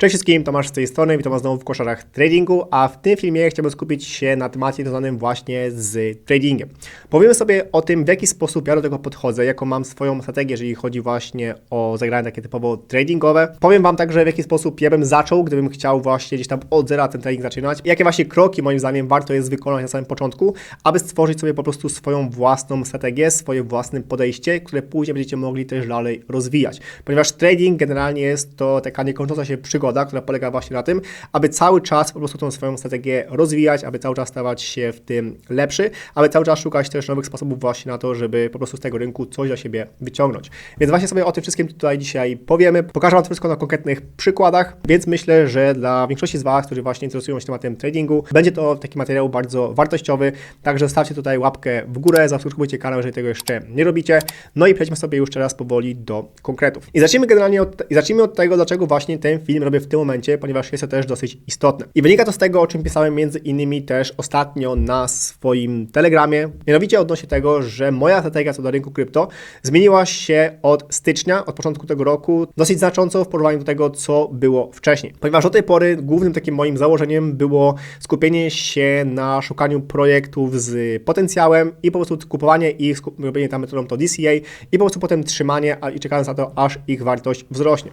Cześć wszystkim, Tomasz z tej strony, witam Was znowu w koszarach tradingu, a w tym filmie chciałbym skupić się na temacie związanym właśnie z tradingiem. Powiemy sobie o tym, w jaki sposób ja do tego podchodzę, jaką mam swoją strategię, jeżeli chodzi właśnie o zagrania takie typowo tradingowe. Powiem Wam także, w jaki sposób ja bym zaczął, gdybym chciał właśnie gdzieś tam od zera ten trading zaczynać. Jakie właśnie kroki moim zdaniem warto jest wykonać na samym początku, aby stworzyć sobie po prostu swoją własną strategię, swoje własne podejście, które później będziecie mogli też dalej rozwijać. Ponieważ trading generalnie jest to taka niekończąca się przygoda, która polega właśnie na tym, aby cały czas po prostu tą swoją strategię rozwijać, aby cały czas stawać się w tym lepszy, aby cały czas szukać też nowych sposobów właśnie na to, żeby po prostu z tego rynku coś dla siebie wyciągnąć. Więc właśnie sobie o tym wszystkim tutaj dzisiaj powiemy. Pokażę Wam to wszystko na konkretnych przykładach, więc myślę, że dla większości z Was, którzy właśnie interesują się tematem tradingu, będzie to taki materiał bardzo wartościowy, także zostawcie tutaj łapkę w górę, zasubskrybujcie kanał, jeżeli tego jeszcze nie robicie, no i przejdźmy sobie już teraz powoli do konkretów. I zacznijmy generalnie od, zacznijmy od tego, dlaczego właśnie ten film robię w tym momencie, ponieważ jest to też dosyć istotne. I wynika to z tego, o czym pisałem między innymi też ostatnio na swoim telegramie, mianowicie odnośnie tego, że moja strategia co do rynku krypto zmieniła się od stycznia, od początku tego roku, dosyć znacząco w porównaniu do tego, co było wcześniej. Ponieważ do tej pory głównym takim moim założeniem było skupienie się na szukaniu projektów z potencjałem i po prostu kupowanie ich, robienie tam metodą to DCA i po prostu potem trzymanie i czekając na to, aż ich wartość wzrośnie.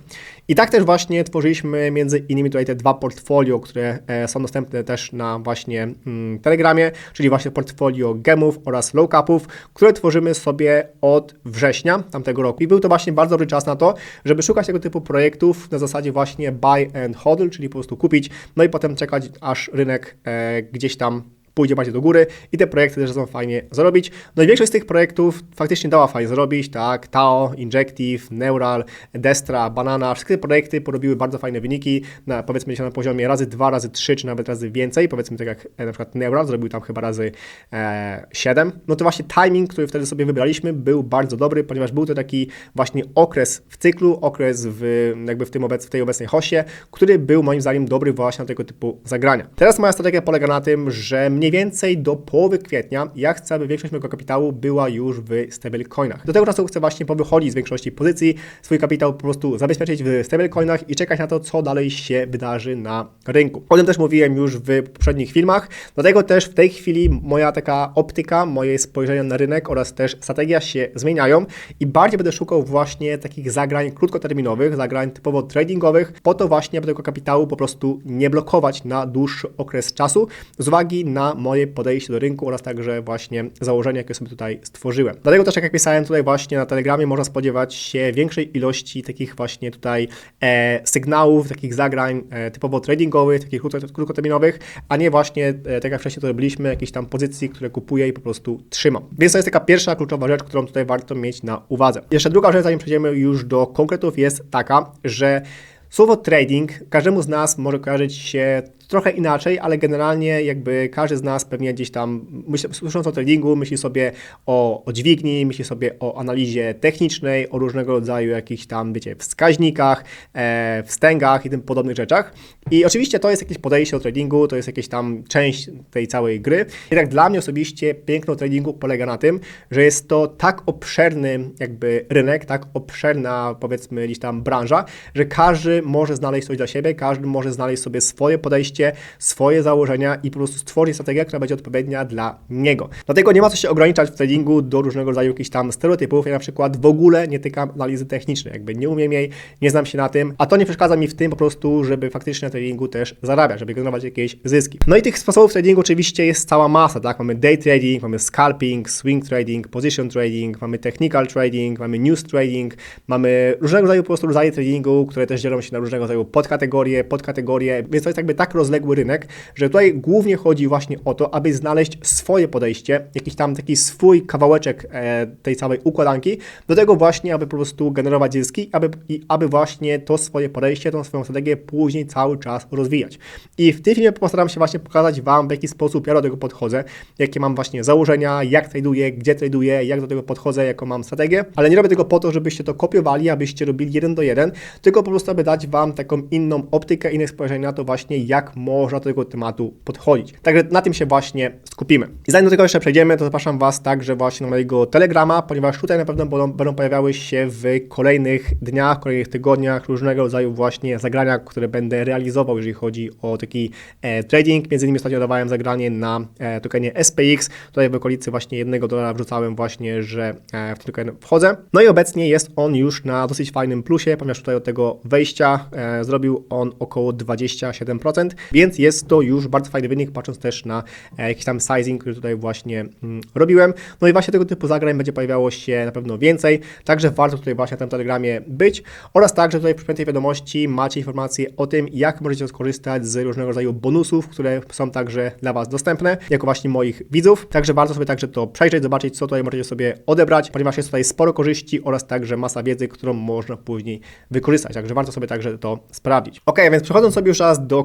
I tak też właśnie tworzyliśmy między innymi tutaj te dwa portfolio, które e, są dostępne też na właśnie mm, Telegramie, czyli właśnie portfolio gemów oraz low capów, które tworzymy sobie od września tamtego roku. I był to właśnie bardzo dobry czas na to, żeby szukać tego typu projektów na zasadzie właśnie buy and hodl, czyli po prostu kupić, no i potem czekać aż rynek e, gdzieś tam pójdzie bardziej do góry i te projekty też są fajnie zrobić. No i większość z tych projektów faktycznie dała fajnie zrobić, tak, Tao, Injective, Neural, Destra, Banana, wszystkie te projekty porobiły bardzo fajne wyniki, na, powiedzmy się na poziomie razy 2, razy 3, czy nawet razy więcej, powiedzmy tak jak e, na przykład Neural zrobił tam chyba razy e, 7. No to właśnie timing, który wtedy sobie wybraliśmy był bardzo dobry, ponieważ był to taki właśnie okres w cyklu, okres w, jakby w, tym obec, w tej obecnej hosie, który był moim zdaniem dobry właśnie na tego typu zagrania. Teraz moja strategia polega na tym, że mnie mniej więcej do połowy kwietnia ja chcę, aby większość mojego kapitału była już w stablecoinach. Do tego czasu chcę właśnie powychodzić z większości pozycji, swój kapitał po prostu zabezpieczyć w stablecoinach i czekać na to, co dalej się wydarzy na rynku. O tym też mówiłem już w poprzednich filmach, dlatego też w tej chwili moja taka optyka, moje spojrzenie na rynek oraz też strategia się zmieniają i bardziej będę szukał właśnie takich zagrań krótkoterminowych, zagrań typowo tradingowych, po to właśnie, aby tego kapitału po prostu nie blokować na dłuższy okres czasu, z uwagi na moje podejście do rynku oraz także właśnie założenia, jakie sobie tutaj stworzyłem. Dlatego też, jak pisałem tutaj właśnie na Telegramie, można spodziewać się większej ilości takich właśnie tutaj e, sygnałów, takich zagrań e, typowo tradingowych, takich krótkoterminowych, a nie właśnie, e, tak jak wcześniej to robiliśmy, jakieś tam pozycji, które kupuję i po prostu trzymam. Więc to jest taka pierwsza kluczowa rzecz, którą tutaj warto mieć na uwadze. Jeszcze druga rzecz, zanim przejdziemy już do konkretów, jest taka, że Słowo trading każdemu z nas może kojarzyć się trochę inaczej, ale generalnie jakby każdy z nas pewnie gdzieś tam, słysząc o tradingu, myśli sobie o, o dźwigni, myśli sobie o analizie technicznej, o różnego rodzaju jakichś tam, wiecie, wskaźnikach, e, wstęgach i tym podobnych rzeczach. I oczywiście to jest jakieś podejście do tradingu, to jest jakaś tam część tej całej gry. Jednak dla mnie osobiście piękno tradingu polega na tym, że jest to tak obszerny jakby rynek, tak obszerna powiedzmy gdzieś tam branża, że każdy może znaleźć coś dla siebie, każdy może znaleźć sobie swoje podejście swoje założenia i po prostu stworzyć strategię, która będzie odpowiednia dla niego. Dlatego nie ma co się ograniczać w tradingu do różnego rodzaju jakichś tam stereotypów. Ja na przykład w ogóle nie tykam analizy technicznej, jakby nie umiem jej, nie znam się na tym, a to nie przeszkadza mi w tym po prostu, żeby faktycznie na tradingu też zarabiać, żeby generować jakieś zyski. No i tych sposobów tradingu oczywiście jest cała masa, tak? Mamy day trading, mamy scalping, swing trading, position trading, mamy technical trading, mamy news trading, mamy różnego rodzaju po prostu rodzaje tradingu, które też dzielą się na różnego rodzaju podkategorie, podkategorie, więc to jest jakby tak roz rozległy rynek, że tutaj głównie chodzi właśnie o to, aby znaleźć swoje podejście, jakiś tam taki swój kawałeczek e, tej całej układanki, do tego właśnie, aby po prostu generować zyski aby, i aby właśnie to swoje podejście, tą swoją strategię później cały czas rozwijać. I w tym filmie postaram się właśnie pokazać Wam, w jaki sposób ja do tego podchodzę, jakie mam właśnie założenia, jak traduję, gdzie traduję, jak do tego podchodzę, jaką mam strategię, ale nie robię tego po to, żebyście to kopiowali, abyście robili jeden do jeden, tylko po prostu, aby dać Wam taką inną optykę, inne spojrzenie na to właśnie, jak można do tego tematu podchodzić. Także na tym się właśnie skupimy. I zanim do tego jeszcze przejdziemy, to zapraszam Was także właśnie na mojego Telegrama, ponieważ tutaj na pewno będą, będą pojawiały się w kolejnych dniach, kolejnych tygodniach różnego rodzaju właśnie zagrania, które będę realizował, jeżeli chodzi o taki e, trading. Między innymi ostatnio dawałem zagranie na e, tokenie SPX. Tutaj w okolicy właśnie jednego dolara wrzucałem właśnie, że e, w ten token wchodzę. No i obecnie jest on już na dosyć fajnym plusie, ponieważ tutaj od tego wejścia e, zrobił on około 27%, więc jest to już bardzo fajny wynik, patrząc też na e, jakiś tam sizing, który tutaj właśnie mm, robiłem. No i właśnie tego typu zagrań będzie pojawiało się na pewno więcej, także warto tutaj właśnie na tym Telegramie być oraz także tutaj w przypiętej wiadomości macie informacje o tym, jak możecie skorzystać z różnego rodzaju bonusów, które są także dla Was dostępne, jako właśnie moich widzów, także warto sobie także to przejrzeć, zobaczyć, co tutaj możecie sobie odebrać, ponieważ jest tutaj sporo korzyści oraz także masa wiedzy, którą można później wykorzystać, także warto sobie także to sprawdzić. Ok, więc przechodząc sobie już raz do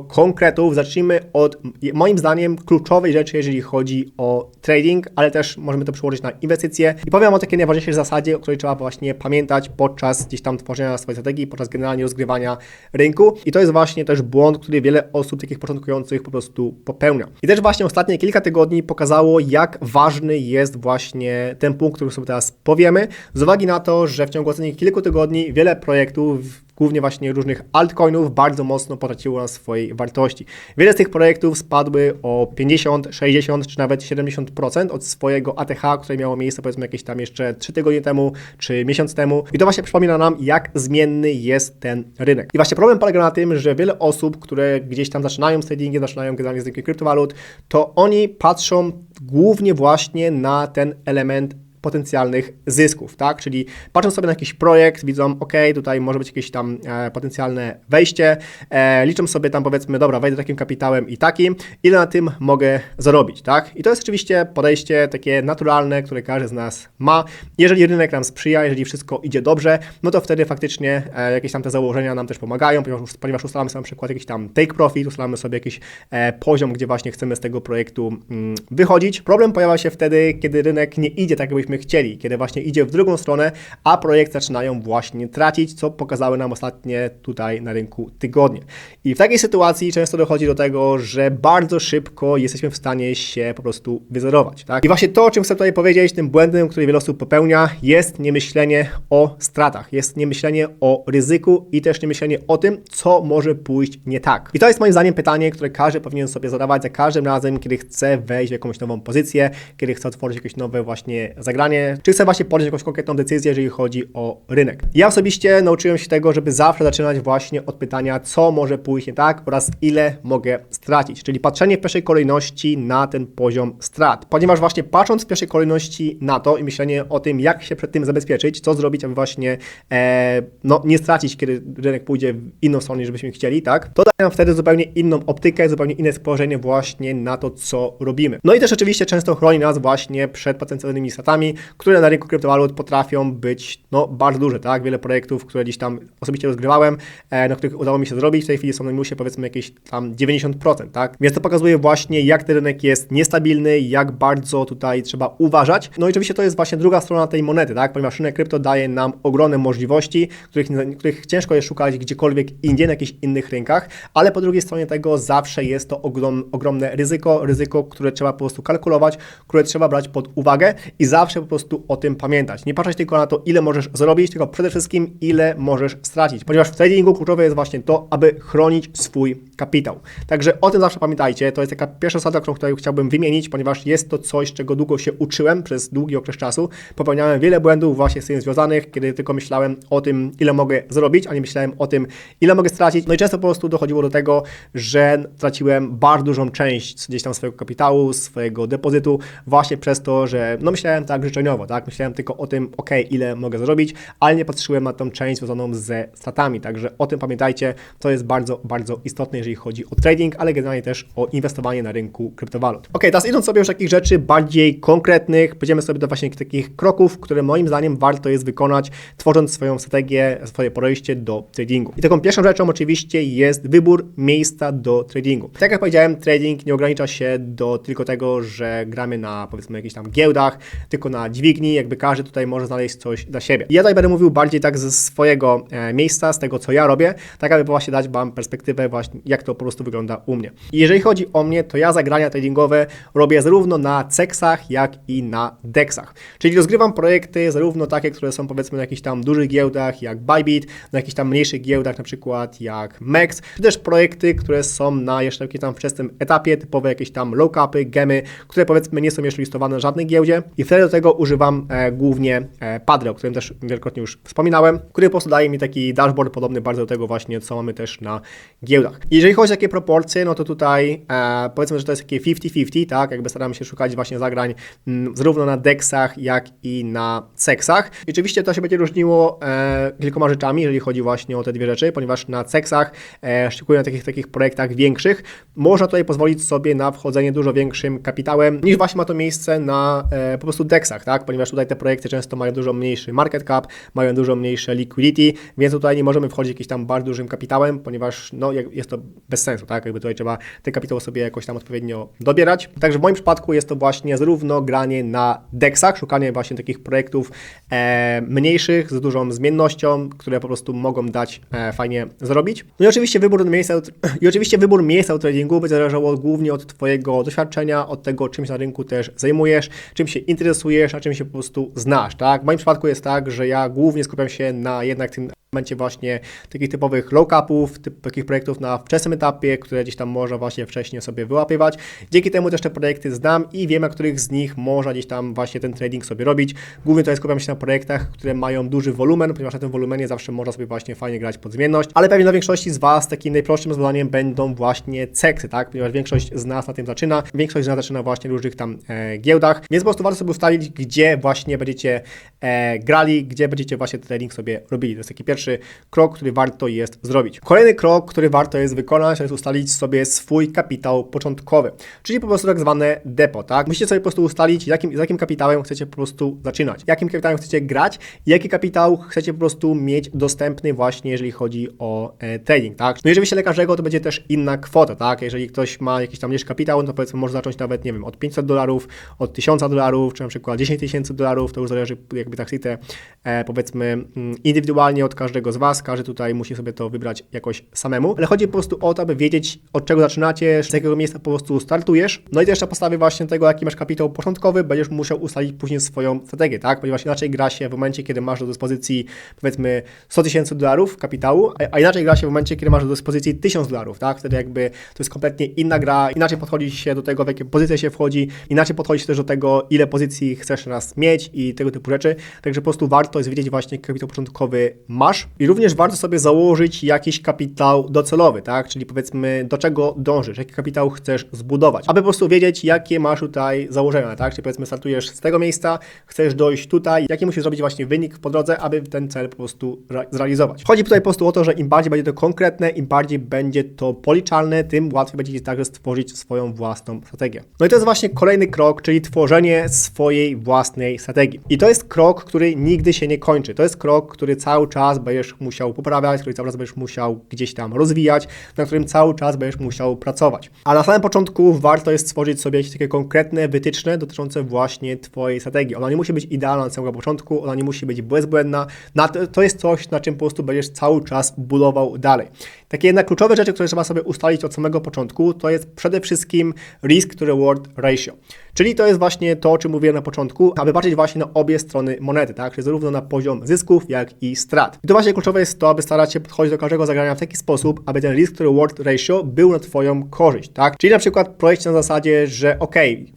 konkretów, zacznijmy od moim zdaniem kluczowej rzeczy, jeżeli chodzi o trading, ale też możemy to przełożyć na inwestycje. I powiem o takiej najważniejszej zasadzie, o której trzeba właśnie pamiętać podczas gdzieś tam tworzenia swojej strategii, podczas generalnie rozgrywania rynku. I to jest właśnie też błąd, który wiele osób takich początkujących po prostu popełnia. I też właśnie ostatnie kilka tygodni pokazało, jak ważny jest właśnie ten punkt, który sobie teraz powiemy, z uwagi na to, że w ciągu ostatnich kilku tygodni wiele projektów głównie właśnie różnych altcoinów, bardzo mocno potraciło na swojej wartości. Wiele z tych projektów spadły o 50, 60 czy nawet 70% od swojego ATH, które miało miejsce powiedzmy jakieś tam jeszcze 3 tygodnie temu czy miesiąc temu. I to właśnie przypomina nam, jak zmienny jest ten rynek. I właśnie problem polega na tym, że wiele osób, które gdzieś tam zaczynają z tradingiem, zaczynają generalnie z rynkiem kryptowalut, to oni patrzą głównie właśnie na ten element potencjalnych zysków, tak? Czyli patrzą sobie na jakiś projekt, widzą, ok, tutaj może być jakieś tam e, potencjalne wejście, e, liczą sobie tam powiedzmy, dobra, wejdę takim kapitałem i takim, ile na tym mogę zarobić, tak? I to jest oczywiście podejście takie naturalne, które każdy z nas ma. Jeżeli rynek nam sprzyja, jeżeli wszystko idzie dobrze, no to wtedy faktycznie e, jakieś tam te założenia nam też pomagają, ponieważ, ponieważ ustalamy sobie na przykład jakiś tam take profit, ustalamy sobie jakiś e, poziom, gdzie właśnie chcemy z tego projektu mm, wychodzić. Problem pojawia się wtedy, kiedy rynek nie idzie tak, jakbyśmy chcieli, kiedy właśnie idzie w drugą stronę, a projekt zaczynają właśnie tracić, co pokazały nam ostatnie tutaj na rynku tygodnie. I w takiej sytuacji często dochodzi do tego, że bardzo szybko jesteśmy w stanie się po prostu wyzerować. Tak? I właśnie to, o czym chcę tutaj powiedzieć, tym błędem, który wiele osób popełnia, jest niemyślenie o stratach, jest niemyślenie o ryzyku i też niemyślenie o tym, co może pójść nie tak. I to jest moim zdaniem pytanie, które każdy powinien sobie zadawać za każdym razem, kiedy chce wejść w jakąś nową pozycję, kiedy chce otworzyć jakieś nowe właśnie zagranie, czy chce właśnie podjąć jakąś konkretną decyzję, jeżeli chodzi o rynek. Ja osobiście nauczyłem się tego, żeby zawsze zaczynać właśnie od pytania, co może pójść nie tak oraz ile mogę stracić, czyli patrzenie w pierwszej kolejności na ten poziom strat, ponieważ właśnie patrząc w pierwszej kolejności na to i myślenie o tym, jak się przed tym zabezpieczyć, co zrobić, aby właśnie e, no, nie stracić, kiedy rynek pójdzie w inną stronę, niż byśmy chcieli, tak, to daje nam wtedy zupełnie inną optykę, zupełnie inne spojrzenie właśnie na to, co robimy. No i też oczywiście często chroni nas właśnie przed potencjalnymi stratami, które na rynku kryptowalut potrafią być no, bardzo duże, tak? Wiele projektów, które gdzieś tam osobiście rozgrywałem, e, na których udało mi się zrobić, w tej chwili są na minusie powiedzmy jakieś tam 90%, tak? Więc to pokazuje właśnie, jak ten rynek jest niestabilny, jak bardzo tutaj trzeba uważać. No i oczywiście to jest właśnie druga strona tej monety, tak? Ponieważ rynek krypto daje nam ogromne możliwości, których, których ciężko jest szukać gdziekolwiek indziej, na jakichś innych rynkach, ale po drugiej stronie tego zawsze jest to ogrom, ogromne ryzyko, ryzyko, które trzeba po prostu kalkulować, które trzeba brać pod uwagę i zawsze po prostu o tym pamiętać. Nie patrzeć tylko na to, ile możesz zrobić, tylko przede wszystkim, ile możesz stracić. Ponieważ w tradingu kluczowe jest właśnie to, aby chronić swój kapitał. Także o tym zawsze pamiętajcie. To jest taka pierwsza zasada, którą tutaj chciałbym wymienić, ponieważ jest to coś, czego długo się uczyłem przez długi okres czasu. Popełniałem wiele błędów właśnie z tym związanych, kiedy tylko myślałem o tym, ile mogę zrobić, a nie myślałem o tym, ile mogę stracić. No i często po prostu dochodziło do tego, że traciłem bardzo dużą część gdzieś tam swojego kapitału, swojego depozytu, właśnie przez to, że no myślałem tak życzeniowo, tak? Myślałem tylko o tym, ok, ile mogę zrobić, ale nie patrzyłem na tą część związaną ze stratami. Także o tym pamiętajcie, to jest bardzo, bardzo istotne, jeżeli chodzi o trading, ale generalnie też o inwestowanie na rynku kryptowalut. Ok, teraz idąc sobie już takich rzeczy bardziej konkretnych, przejdziemy sobie do właśnie takich kroków, które moim zdaniem warto jest wykonać, tworząc swoją strategię, swoje podejście do tradingu. I taką pierwszą rzeczą oczywiście jest wybór miejsca do tradingu. Tak jak powiedziałem, trading nie ogranicza się do tylko tego, że gramy na powiedzmy jakichś tam giełdach, tylko na dźwigni, jakby każdy tutaj może znaleźć coś dla siebie. Ja tutaj będę mówił bardziej tak ze swojego e, miejsca, z tego co ja robię, tak aby właśnie dać Wam perspektywę właśnie jak to po prostu wygląda u mnie. Jeżeli chodzi o mnie, to ja zagrania tradingowe robię zarówno na ceksach, jak i na deksach. Czyli rozgrywam projekty zarówno takie, które są powiedzmy na jakichś tam dużych giełdach jak Bybit, na jakichś tam mniejszych giełdach na przykład jak MEX, czy też projekty, które są na jeszcze jakimś tam wczesnym etapie, typowe jakieś tam low capy, gemy, które powiedzmy nie są jeszcze listowane na żadnej giełdzie i wtedy do tego używam e, głównie e, Padre, o którym też wielokrotnie już wspominałem, który po prostu daje mi taki dashboard podobny bardzo do tego właśnie, co mamy też na giełdach. Jeżeli chodzi o takie proporcje, no to tutaj e, powiedzmy, że to jest takie 50-50, tak, jakby staramy się szukać właśnie zagrań m, zarówno na deksach, jak i na seksach. I oczywiście to się będzie różniło e, kilkoma rzeczami, jeżeli chodzi właśnie o te dwie rzeczy, ponieważ na seksach, e, szczególnie na takich, takich projektach większych, można tutaj pozwolić sobie na wchodzenie dużo większym kapitałem, niż właśnie ma to miejsce na e, po prostu deksach, tak, ponieważ tutaj te projekty często mają dużo mniejszy market cap, mają dużo mniejsze liquidity, więc tutaj nie możemy wchodzić jakimś tam bardzo dużym kapitałem, ponieważ no, jest to bez sensu, tak, jakby tutaj trzeba ten kapitał sobie jakoś tam odpowiednio dobierać. Także w moim przypadku jest to właśnie zarówno granie na deksach, szukanie właśnie takich projektów e, mniejszych, z dużą zmiennością, które po prostu mogą dać e, fajnie zrobić. No i oczywiście wybór miejsca, i oczywiście wybór miejsca do tradingu będzie zależało głównie od Twojego doświadczenia, od tego, czym się na rynku też zajmujesz, czym się interesujesz, a czym się po prostu znasz, tak? W moim przypadku jest tak, że ja głównie skupiam się na jednak tym momencie właśnie takich typowych low-capów, typ, takich projektów na wczesnym etapie, które gdzieś tam można właśnie wcześniej sobie wyłapywać. Dzięki temu też te projekty znam i wiem, na których z nich można gdzieś tam właśnie ten trading sobie robić. Głównie tutaj skupiam się na projektach, które mają duży wolumen, ponieważ na tym wolumenie zawsze można sobie właśnie fajnie grać pod zmienność, ale pewnie dla większości z Was takim najprostszym rozwiązaniem będą właśnie ceksy, tak? Ponieważ większość z nas na tym zaczyna, większość z nas zaczyna właśnie różnych tam e, giełdach, więc po prostu warto sobie ustalić, gdzie właśnie będziecie e, grali, gdzie będziecie właśnie trading sobie robili. To jest taki pierwszy pierwszy krok, który warto jest zrobić. Kolejny krok, który warto jest wykonać, to jest ustalić sobie swój kapitał początkowy, czyli po prostu tak zwane depo, tak? Musicie sobie po prostu ustalić, jakim, z jakim kapitałem chcecie po prostu zaczynać, jakim kapitałem chcecie grać, jaki kapitał chcecie po prostu mieć dostępny właśnie, jeżeli chodzi o e, trading, tak? No jeżeli myślę każdego, to będzie też inna kwota, tak? Jeżeli ktoś ma jakiś tam mniejszy kapitał, no to powiedzmy może zacząć nawet, nie wiem, od 500 dolarów, od 1000 dolarów, czy na przykład 10 tysięcy dolarów, to już zależy jakby tak stricte, e, powiedzmy mm, indywidualnie od każdego każdego z Was, każdy tutaj musi sobie to wybrać jakoś samemu, ale chodzi po prostu o to, aby wiedzieć od czego zaczynacie, z jakiego miejsca po prostu startujesz. No i też na podstawie właśnie tego, jaki masz kapitał początkowy, będziesz musiał ustalić później swoją strategię, tak? Ponieważ inaczej gra się w momencie, kiedy masz do dyspozycji powiedzmy 100 tysięcy dolarów kapitału, a inaczej gra się w momencie, kiedy masz do dyspozycji 1000 dolarów, tak? Wtedy jakby to jest kompletnie inna gra, inaczej podchodzi się do tego, w jakie pozycje się wchodzi, inaczej podchodzi się też do tego, ile pozycji chcesz raz mieć i tego typu rzeczy. Także po prostu warto jest wiedzieć właśnie, jaki kapitał początkowy masz, i również warto sobie założyć jakiś kapitał docelowy, tak? Czyli powiedzmy, do czego dążysz, jaki kapitał chcesz zbudować, aby po prostu wiedzieć, jakie masz tutaj założenia, tak? Czyli powiedzmy, startujesz z tego miejsca, chcesz dojść tutaj, jaki musisz zrobić właśnie wynik po drodze, aby ten cel po prostu zrealizować. Chodzi tutaj po prostu o to, że im bardziej będzie to konkretne, im bardziej będzie to policzalne, tym łatwiej będzie Ci także stworzyć swoją własną strategię. No i to jest właśnie kolejny krok, czyli tworzenie swojej własnej strategii. I to jest krok, który nigdy się nie kończy. To jest krok, który cały czas będzie będziesz musiał poprawiać, który cały czas będziesz musiał gdzieś tam rozwijać, na którym cały czas będziesz musiał pracować. A na samym początku warto jest stworzyć sobie jakieś takie konkretne wytyczne dotyczące właśnie Twojej strategii. Ona nie musi być idealna na samego początku, ona nie musi być bezbłędna. To jest coś, na czym po prostu będziesz cały czas budował dalej. Takie jednak kluczowe rzeczy, które trzeba sobie ustalić od samego początku, to jest przede wszystkim risk to reward ratio. Czyli to jest właśnie to, o czym mówiłem na początku, aby patrzeć właśnie na obie strony monety, tak? Czyli zarówno na poziom zysków, jak i strat. I to właśnie kluczowe jest to, aby starać się podchodzić do każdego zagrania w taki sposób, aby ten risk to reward ratio był na Twoją korzyść, tak? Czyli na przykład projekt na zasadzie, że ok,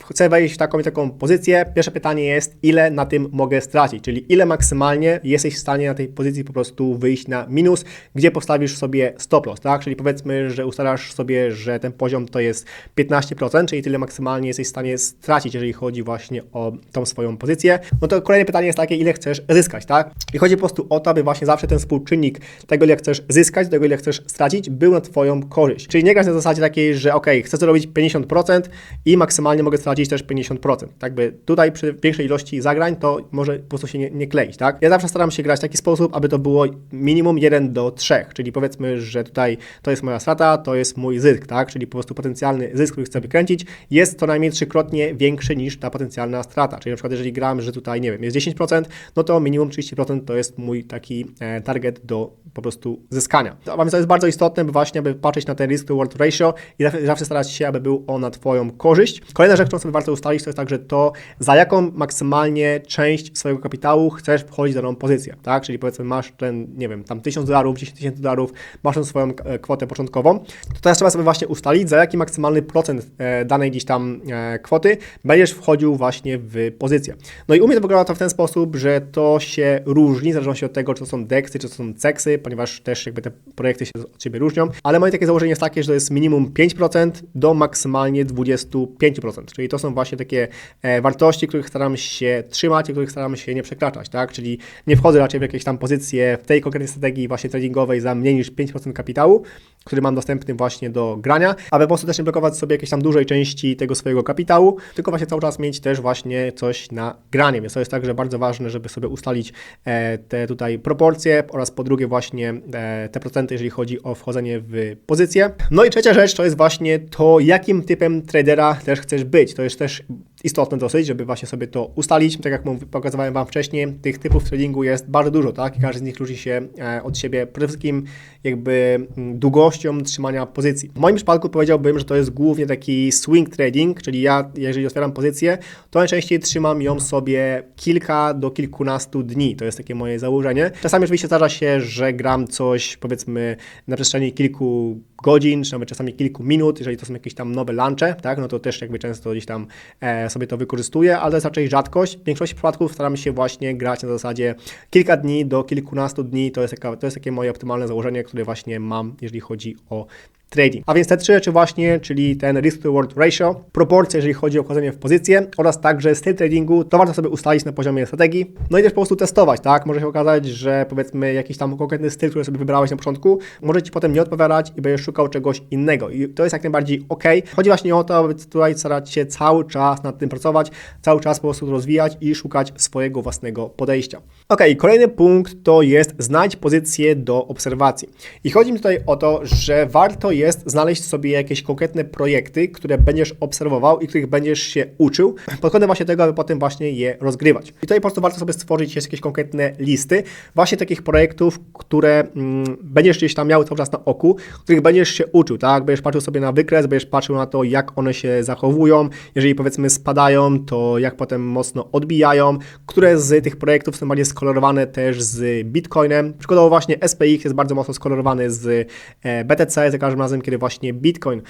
chcę wejść w taką i taką pozycję. Pierwsze pytanie jest, ile na tym mogę stracić? Czyli ile maksymalnie jesteś w stanie na tej pozycji po prostu wyjść na minus, gdzie postawisz sobie stop loss, tak? Czyli powiedzmy, że ustalasz sobie, że ten poziom to jest 15%, czyli tyle maksymalnie jesteś w stanie stracić, jeżeli chodzi właśnie o tą swoją pozycję. No to kolejne pytanie jest takie, ile chcesz zyskać, tak? I chodzi po prostu o to, aby właśnie zawsze ten współczynnik tego, ile chcesz zyskać, tego, ile chcesz stracić, był na Twoją korzyść. Czyli nie grać na zasadzie takiej, że ok, chcę zrobić 50% i maksymalnie mogę stracić też 50%. Tak by tutaj przy większej ilości zagrań to może po prostu się nie, nie kleić, tak? Ja zawsze staram się grać w taki sposób, aby to było minimum 1 do 3, czyli powiedzmy, że tutaj to jest moja strata, to jest mój zysk, tak? Czyli po prostu potencjalny zysk, który chcę wykręcić, jest co najmniej trzykrotnie większy niż ta potencjalna strata. Czyli na przykład jeżeli gram, że tutaj, nie wiem, jest 10%, no to minimum 30% to jest mój taki e, target do po prostu zyskania. Więc to jest bardzo istotne, by właśnie, aby patrzeć na ten risk to reward ratio i zawsze, starać się, aby był on na Twoją korzyść. Kolejna rzecz, którą sobie warto ustalić, to jest także to, za jaką maksymalnie część swojego kapitału chcesz wchodzić w daną pozycję, tak? Czyli powiedzmy masz ten, nie wiem, tam 1000 dolarów, 10 tysięcy dolarów, masz tą swoją e, kwotę początkową, to teraz trzeba sobie właśnie ustalić, za jaki maksymalny procent e, danej gdzieś tam kwoty będziesz wchodził właśnie w pozycję. No i u mnie to wygląda to w ten sposób, że to się różni, w zależności od tego, czy to są deksy, czy to są ceksy, ponieważ też jakby te projekty się od siebie różnią, ale moje takie założenie jest takie, że to jest minimum 5% do maksymalnie 25%, czyli to są właśnie takie e, wartości, których staram się trzymać i których staram się nie przekraczać, tak? Czyli nie wchodzę raczej w jakieś tam pozycje w tej konkretnej strategii właśnie tradingowej za mniej niż 5% kapitału, który mam dostępny właśnie do grania, aby po prostu też nie blokować sobie jakiejś tam dużej części tego swojego kapitału, tylko właśnie cały czas mieć też właśnie coś na granie, więc to jest także bardzo ważne, żeby sobie ustalić e, te tutaj proporcje oraz po drugie właśnie e, te procenty, jeżeli chodzi o wchodzenie w pozycję. No i trzecia rzecz to jest właśnie to, jakim typem tradera też chcesz być. To jest też istotne dosyć, żeby właśnie sobie to ustalić. Tak jak pokazywałem Wam wcześniej, tych typów tradingu jest bardzo dużo, tak? I każdy z nich różni się e, od siebie przede wszystkim jakby mm, długością trzymania pozycji. W moim przypadku powiedziałbym, że to jest głównie taki swing trading, czyli ja, jeżeli otwieram pozycję, to najczęściej trzymam ją sobie kilka do kilkunastu dni. To jest takie moje założenie. Czasami oczywiście zdarza się, że gram coś powiedzmy na przestrzeni kilku godzin, czy nawet czasami kilku minut, jeżeli to są jakieś tam nowe lunche, tak, no to też jakby często gdzieś tam e, sobie to wykorzystuję, ale jest raczej rzadkość. W większości przypadków staramy się właśnie grać na zasadzie kilka dni do kilkunastu dni, to jest, to jest takie moje optymalne założenie, które właśnie mam, jeżeli chodzi o trading. A więc te trzy rzeczy właśnie, czyli ten risk to reward ratio, proporcje, jeżeli chodzi o wchodzenie w pozycję oraz także styl tradingu, to warto sobie ustalić na poziomie strategii. No i też po prostu testować, tak? Może się okazać, że powiedzmy jakiś tam konkretny styl, który sobie wybrałeś na początku, może Ci potem nie odpowiadać i będziesz szukał czegoś innego. I to jest jak najbardziej ok. Chodzi właśnie o to, aby tutaj starać się cały czas nad tym pracować, cały czas po prostu rozwijać i szukać swojego własnego podejścia. Ok, kolejny punkt to jest znajdź pozycję do obserwacji. I chodzi mi tutaj o to, że warto jest znaleźć sobie jakieś konkretne projekty, które będziesz obserwował i których będziesz się uczył, pod kątem właśnie tego, aby potem właśnie je rozgrywać. I tutaj po prostu warto sobie stworzyć jakieś konkretne listy właśnie takich projektów, które mm, będziesz gdzieś tam miał cały czas na oku, których będziesz się uczył, tak? Będziesz patrzył sobie na wykres, będziesz patrzył na to, jak one się zachowują, jeżeli powiedzmy spadają, to jak potem mocno odbijają, które z tych projektów są bardziej skolorowane też z Bitcoinem. Przykładowo właśnie SPX jest bardzo mocno skolorowany z e, BTC, za każdym razem, kiedy właśnie Bitcoin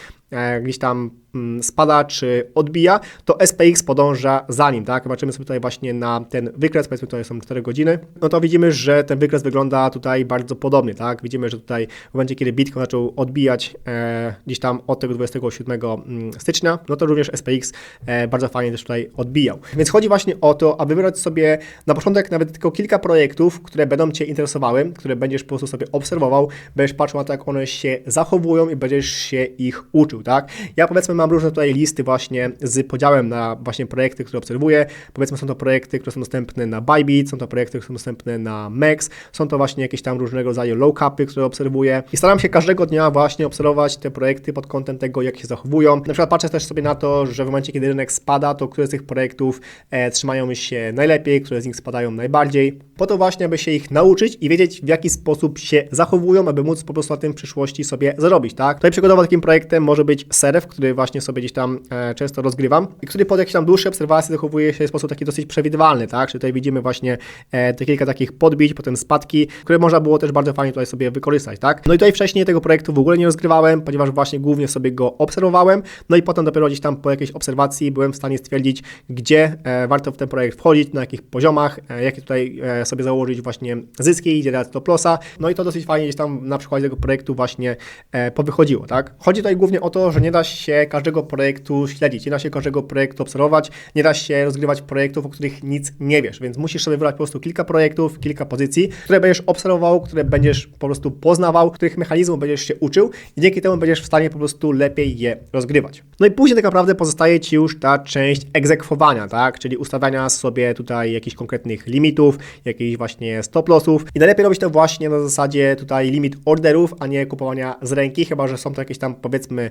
gdzieś tam mm, spada czy odbija, to SPX podąża za nim, tak? Zobaczymy sobie tutaj właśnie na ten wykres, powiedzmy tutaj są 4 godziny, no to widzimy, że ten wykres wygląda tutaj bardzo podobnie, tak? Widzimy, że tutaj w momencie, kiedy Bitcoin zaczął odbijać e, gdzieś tam od tego 27 mm, stycznia, no to również SPX e, bardzo fajnie też tutaj odbijał. Więc chodzi właśnie o to, aby wybrać sobie na początek nawet tylko kilka projektów, które będą Cię interesowały, które będziesz po prostu sobie obserwował, będziesz patrzył na to, jak one się zachowują i będziesz się ich uczył, tak? Ja powiedzmy mam różne tutaj listy właśnie z podziałem na właśnie projekty, które obserwuję. Powiedzmy są to projekty, które są dostępne na Bybit, są to projekty, które są dostępne na Max, są to właśnie jakieś tam różnego rodzaju low capy, które obserwuję i staram się każdego dnia właśnie obserwować te projekty pod kątem tego, jak się zachowują. Na przykład patrzę też sobie na to, że w momencie, kiedy rynek spada, to które z tych projektów e, trzymają się najlepiej, które z nich spadają najbardziej, po to właśnie, aby się ich nauczyć i wiedzieć, w jaki sposób się zachowują, aby móc po prostu na tym w przyszłości sobie zarobić, tak? Tutaj przykładowo takim projektem może być Seref, który właśnie sobie gdzieś tam e, często rozgrywam i który pod jakieś tam dłuższe obserwacje zachowuje się w sposób taki dosyć przewidywalny, tak? Czyli tutaj widzimy właśnie e, te kilka takich podbić, potem spadki, które można było też bardzo fajnie tutaj sobie wykorzystać, tak? No i tutaj wcześniej tego projektu w ogóle nie rozgrywałem, ponieważ właśnie głównie sobie go obserwowałem, no i potem dopiero gdzieś tam po jakiejś obserwacji byłem w stanie stwierdzić, gdzie e, warto w ten projekt wchodzić, na jakich poziomach, e, jakie tutaj e, sobie założyć właśnie zyski, gdzie dać stop lossa, no i to dosyć fajnie gdzieś tam na przykładzie tego projektu właśnie e, powychodziło, tak? Chodzi tutaj głównie o to, że nie da się każdego projektu śledzić, nie da się każdego projektu obserwować, nie da się rozgrywać projektów, o których nic nie wiesz, więc musisz sobie wybrać po prostu kilka projektów, kilka pozycji, które będziesz obserwował, które będziesz po prostu poznawał, których mechanizmów będziesz się uczył i dzięki temu będziesz w stanie po prostu lepiej je rozgrywać. No i później tak naprawdę pozostaje Ci już ta część egzekwowania, tak, czyli ustawiania sobie tutaj jakichś konkretnych limitów, jakichś właśnie stop lossów i najlepiej robić to właśnie na zasadzie tutaj limit orderów, a nie kupowania z ręki, chyba że są to jakieś tam powiedzmy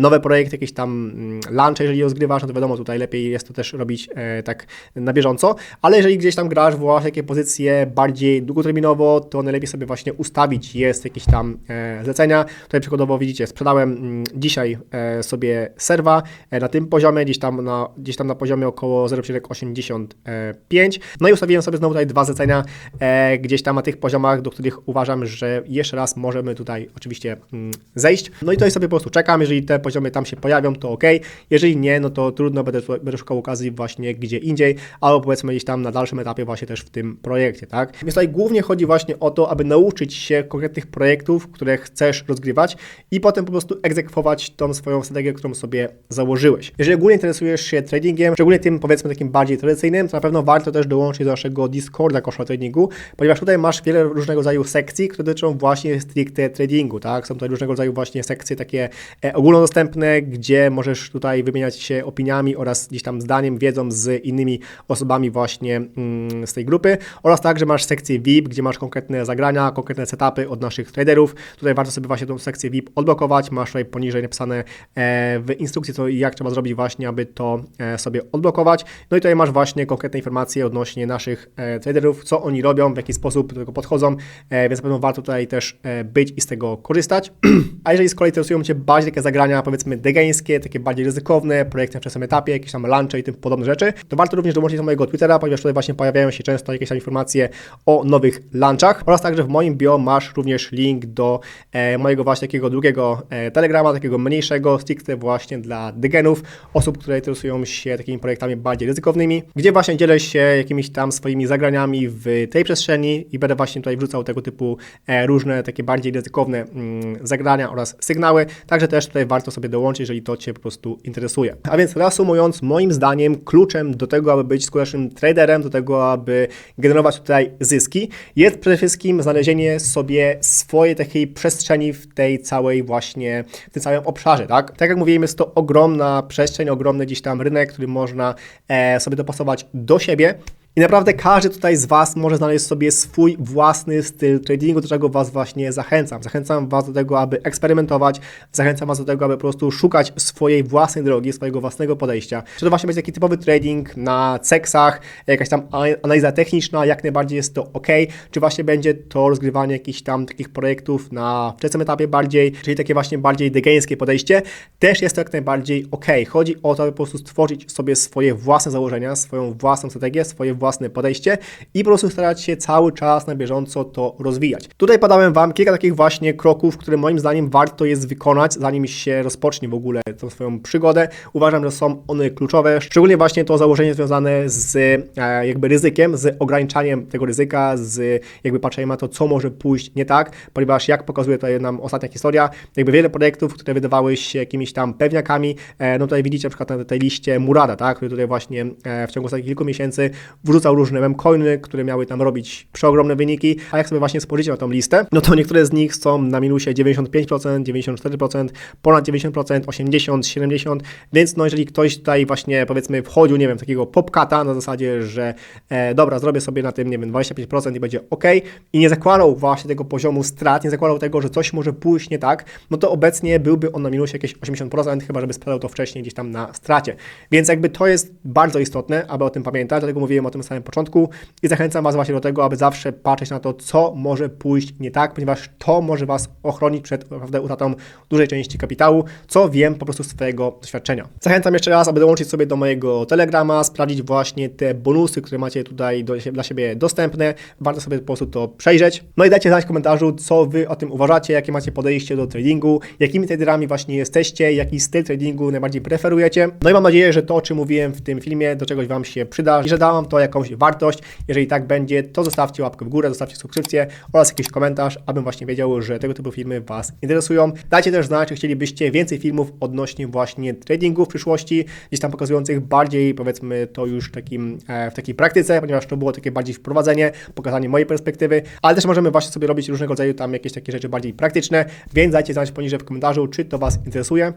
nowe projekty, jakieś tam mm, lunche, jeżeli rozgrywasz, no to wiadomo, tutaj lepiej jest to też robić e, tak na bieżąco, ale jeżeli gdzieś tam grasz właśnie takie pozycje bardziej długoterminowo, to najlepiej sobie właśnie ustawić jest jakieś tam e, zlecenia. Tutaj przykładowo widzicie, sprzedałem mm, dzisiaj e, sobie serwa e, na tym poziomie, gdzieś tam na, gdzieś tam na poziomie około 0,85. No i ustawiłem sobie znowu tutaj dwa zlecenia e, gdzieś tam na tych poziomach, do których uważam, że jeszcze raz możemy tutaj oczywiście mm, zejść. No i tutaj sobie po prostu czekam, jeżeli te poziomy tam się pojawią, to ok. Jeżeli nie, no to trudno, będę, będę szukał okazji właśnie gdzie indziej, albo powiedzmy gdzieś tam na dalszym etapie właśnie też w tym projekcie, tak? Więc tutaj głównie chodzi właśnie o to, aby nauczyć się konkretnych projektów, które chcesz rozgrywać i potem po prostu egzekwować tą swoją strategię, którą sobie założyłeś. Jeżeli ogólnie interesujesz się tradingiem, szczególnie tym powiedzmy takim bardziej tradycyjnym, to na pewno warto też dołączyć do naszego Discorda kosza tradingu, ponieważ tutaj masz wiele różnego rodzaju sekcji, które dotyczą właśnie stricte tradingu, tak? Są tutaj różnego rodzaju właśnie sekcje takie e, ogólnodostępne, gdzie możesz tutaj wymieniać się opiniami oraz gdzieś tam zdaniem, wiedzą z innymi osobami właśnie mm, z tej grupy oraz także masz sekcję VIP, gdzie masz konkretne zagrania, konkretne setupy od naszych traderów. Tutaj warto sobie właśnie tą sekcję VIP odblokować. Masz tutaj poniżej napisane e, w instrukcji, co i jak trzeba zrobić właśnie, aby to e, sobie odblokować. No i tutaj masz właśnie konkretne informacje odnośnie naszych e, traderów, co oni robią, w jaki sposób do tego podchodzą, więc na pewno warto tutaj też być i z tego korzystać. A jeżeli z kolei interesują Cię bardziej takie zagrania, powiedzmy degeńskie, takie bardziej ryzykowne, projekty na wczesnym etapie, jakieś tam lunche i tym podobne rzeczy, to warto również dołączyć do mojego Twittera, ponieważ tutaj właśnie pojawiają się często jakieś tam informacje o nowych lunchach. Oraz także w moim bio masz również link do e, mojego właśnie takiego drugiego e, telegrama, takiego mniejszego, stricte właśnie dla degenów, osób, które interesują się takimi projektami bardziej ryzykownymi, gdzie właśnie dzielę się jakimiś tam swoimi zagraniami w tej przestrzeni i będę właśnie tutaj wrzucał tego typu e, różne takie bardziej ryzykowne mm, zagrania oraz sygnały, także też tutaj warto sobie dołączyć, jeżeli to Cię po prostu interesuje. A więc reasumując, moim zdaniem kluczem do tego, aby być skutecznym traderem, do tego, aby generować tutaj zyski, jest przede wszystkim znalezienie sobie swojej takiej przestrzeni w tej całej właśnie, w tym całym obszarze, tak? Tak jak mówiłem, jest to ogromna przestrzeń, ogromny gdzieś tam rynek, który można e, sobie dopasować do siebie. I naprawdę każdy tutaj z Was może znaleźć sobie swój własny styl tradingu, do czego Was właśnie zachęcam. Zachęcam Was do tego, aby eksperymentować, zachęcam Was do tego, aby po prostu szukać swojej własnej drogi, swojego własnego podejścia. Czy to właśnie będzie taki typowy trading na seksach, jakaś tam analiza techniczna, jak najbardziej jest to ok, czy właśnie będzie to rozgrywanie jakichś tam takich projektów na wczesnym etapie bardziej, czyli takie właśnie bardziej degeńskie podejście, też jest to jak najbardziej ok. Chodzi o to, aby po prostu stworzyć sobie swoje własne założenia, swoją własną strategię, swoje własne podejście i po prostu starać się cały czas na bieżąco to rozwijać. Tutaj podałem Wam kilka takich właśnie kroków, które moim zdaniem warto jest wykonać, zanim się rozpocznie w ogóle tą swoją przygodę. Uważam, że są one kluczowe, szczególnie właśnie to założenie związane z e, jakby ryzykiem, z ograniczaniem tego ryzyka, z jakby patrzeniem na to, co może pójść nie tak, ponieważ jak pokazuje tutaj nam ostatnia historia, jakby wiele projektów, które wydawały się jakimiś tam pewniakami, e, no tutaj widzicie na przykład na tej liście Murada, tak, który tutaj właśnie e, w ciągu ostatnich kilku miesięcy wrzucał różne memcoiny, które miały tam robić przeogromne wyniki, a jak sobie właśnie spojrzycie na tą listę, no to niektóre z nich są na minusie 95%, 94%, ponad 90%, 80%, 70%, więc no jeżeli ktoś tutaj właśnie powiedzmy wchodził, nie wiem, takiego popkata na zasadzie, że e, dobra, zrobię sobie na tym, nie wiem, 25% i będzie ok i nie zakładał właśnie tego poziomu strat, nie zakładał tego, że coś może pójść nie tak, no to obecnie byłby on na minusie jakieś 80%, chyba żeby sprzedał to wcześniej gdzieś tam na stracie. Więc jakby to jest bardzo istotne, aby o tym pamiętać, dlatego mówiłem o tym na samym początku i zachęcam Was właśnie do tego, aby zawsze patrzeć na to, co może pójść nie tak, ponieważ to może Was ochronić przed naprawdę utratą dużej części kapitału, co wiem po prostu z swojego doświadczenia. Zachęcam jeszcze raz, aby dołączyć sobie do mojego Telegrama, sprawdzić właśnie te bonusy, które macie tutaj do, dla siebie dostępne. Warto sobie po prostu to przejrzeć. No i dajcie znać w komentarzu, co Wy o tym uważacie, jakie macie podejście do tradingu, jakimi traderami właśnie jesteście, jaki styl tradingu najbardziej preferujecie. No i mam nadzieję, że to, o czym mówiłem w tym filmie, do czegoś Wam się przyda i że dałam to jakąś wartość. Jeżeli tak będzie, to zostawcie łapkę w górę, zostawcie subskrypcję oraz jakiś komentarz, abym właśnie wiedział, że tego typu filmy Was interesują. Dajcie też znać, czy chcielibyście więcej filmów odnośnie właśnie tradingu w przyszłości, gdzieś tam pokazujących bardziej, powiedzmy, to już takim, e, w takiej praktyce, ponieważ to było takie bardziej wprowadzenie, pokazanie mojej perspektywy, ale też możemy właśnie sobie robić różnego rodzaju tam jakieś takie rzeczy bardziej praktyczne, więc dajcie znać poniżej w komentarzu, czy to Was interesuje.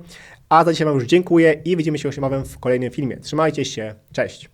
A za dzisiaj Wam już dziękuję i widzimy się już niebawem w kolejnym filmie. Trzymajcie się, cześć!